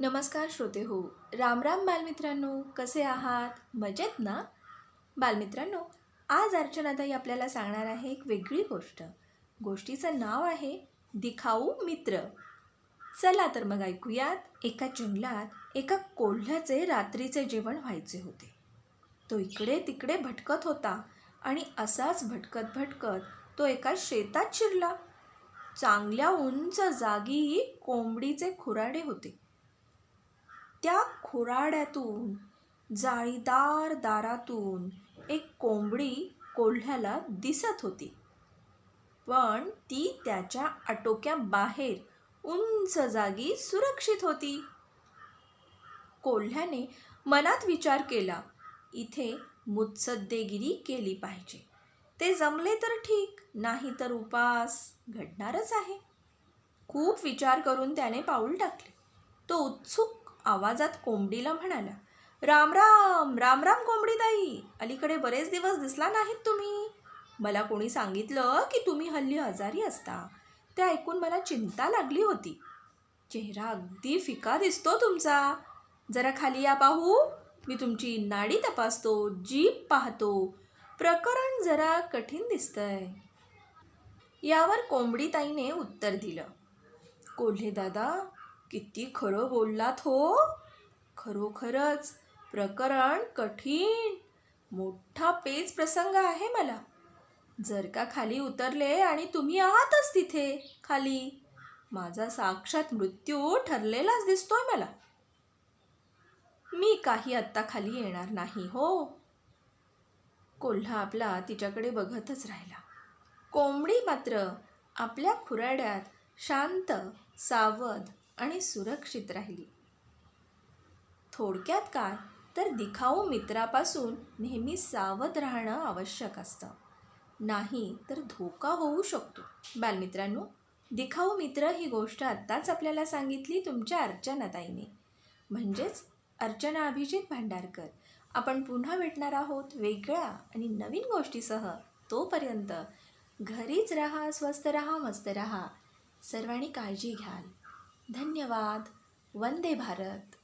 नमस्कार श्रोते हो. राम राम बालमित्रांनो कसे आहात? मजेत ना? बालमित्रांनो आज अर्चनाताई आपल्याला सांगणार आहे एक वेगळी गोष्ट. गोष्टीचं नाव आहे दिखाऊ मित्र. चला तर मग ऐकूयात. एका जंगलात एका कोल्ह्याचे रात्रीचे जेवण व्हायचे होते. तो इकडे तिकडे भटकत होता आणि असाच भटकत भटकत तो एका शेतात शिरला. चांगल्या उंच जागी कोंबडीचे खुराडे होते. त्या खुराड्यातून जाळीदार दारातून एक कोंबडी कोल्ह्याला दिसत होती. पण ती त्याच्या आटोक्याबाहेर उंच जागी सुरक्षित होती. कोल्ह्याने मनात विचार केला इथे मुत्सद्देगिरी केली पाहिजे. ते जमले तर ठीक नाही तर उपास घडणारच आहे. खूप विचार करून त्याने पाऊल टाकले. तो उत्सुक आवाजात कोंबडीला म्हणाला राम राम राम राम कोंबडीताई अलीकडे बरेच दिवस दिसला नाहीत तुम्ही. मला कोणी सांगितलं की तुम्ही हल्ली आजारी असता ते ऐकून मला चिंता लागली होती. चेहरा अगदी फिका दिसतो तुमचा. जरा खाली या पाहू. मी तुमची नाडी तपासतो जीप पाहतो. प्रकरण जरा कठीण दिसतंय. यावर कोंबडीताईने उत्तर दिलं. कोल्हे दादा किती खरं बोललात हो? खरोखरच प्रकरण कठीण. मोठा पेच प्रसंग आहे मला. जर का खाली उतरले आणि तुम्ही आहातच तिथे खाली. माझा साक्षात मृत्यू ठरलेलाच दिसतोय मला. मी काही आत्ता खाली येणार नाही हो. कोल्हा आपला तिच्याकडे बघतच राहिला. कोंबडी मात्र आपल्या खुराड्यात शांत सावध आणि सुरक्षित राहिली. थोडक्यात काय? तर दिखाऊ मित्रापासून नेहमी सावध राहणं आवश्यक असतं. नाही तर धोका होऊ शकतो. बालमित्रांनो दिखाऊ मित्र ही गोष्ट आत्ताच आपल्याला सांगितली तुमच्या अर्चनाताईने. म्हणजेच अर्चना अभिजित भांडारकर. आपण पुन्हा भेटणार आहोत वेगळ्या आणि नवीन गोष्टीसह. तोपर्यंत घरीच राहा स्वस्त राहा मस्त राहा. सर्वांनी काळजी घ्याल. धन्यवाद. वंदे भारत.